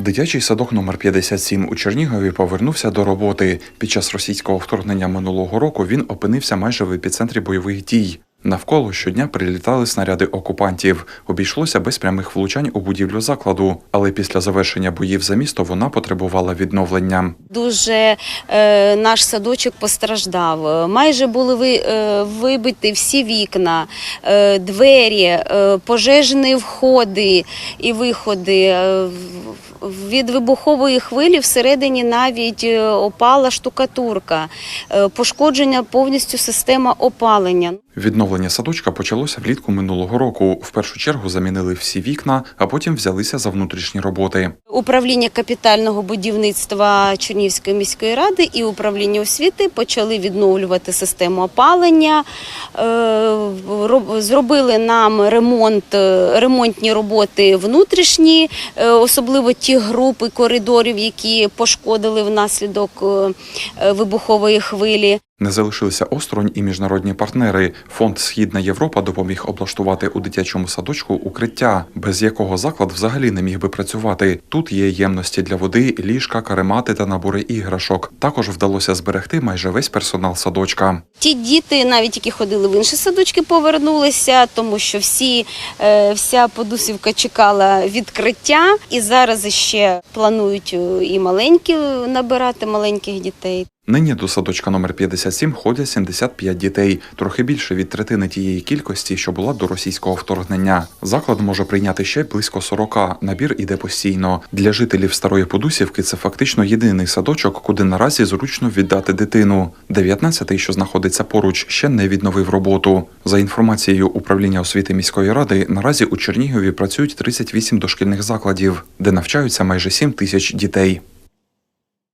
Дитячий садок номер 57 у Чернігові повернувся до роботи. Під час російського вторгнення минулого року він опинився майже в епіцентрі бойових дій. Навколо щодня прилітали снаряди окупантів. Обійшлося без прямих влучань у будівлю закладу, але після завершення боїв за місто вона потребувала відновлення. Дуже е, наш садочок постраждав. Майже були ви, е, вибиті всі вікна, е, двері, е, пожежні входи і виходи. Е, від вибухової хвилі всередині навіть е, опала штукатурка, е, пошкодження повністю система опалення. Відновлення садочка почалося влітку минулого року. В першу чергу замінили всі вікна, а потім взялися за внутрішні роботи. Управління капітального будівництва Чернігівської міської ради і управління освіти почали відновлювати систему опалення. Зробили нам ремонт, е, ремонтні роботи внутрішні, е, особливо ті групи коридорів, які пошкодили внаслідок е, вибухової хвилі. Не залишилися осторонь і міжнародні партнери. Фонд Східна Європа допоміг облаштувати у дитячому садочку укриття, без якого заклад взагалі не міг би працювати. Тут є ємності для води, ліжка, каремати та набори іграшок. Також вдалося зберегти майже весь персонал садочка. Ті діти, навіть які ходили в інші садочки, повернулися, тому що всі, е, вся подусівка чекала відкриття, і зараз ще планують е, і маленькі набирати маленьких дітей. Нині до садочка номер 57 ходять 75 дітей, трохи більше від третини тієї кількості, що була до російського вторгнення. Заклад може прийняти ще близько 40, Набір іде постійно. Для жителів старої Подусівки це фактично єдиний садочок, куди наразі зручно віддати дитину. 19-й, що знаходиться поруч, ще не відновив роботу. За інформацією управління освіти міської ради, наразі у Чернігові працюють 38 дошкільних закладів, де навчаються майже 7 тисяч дітей.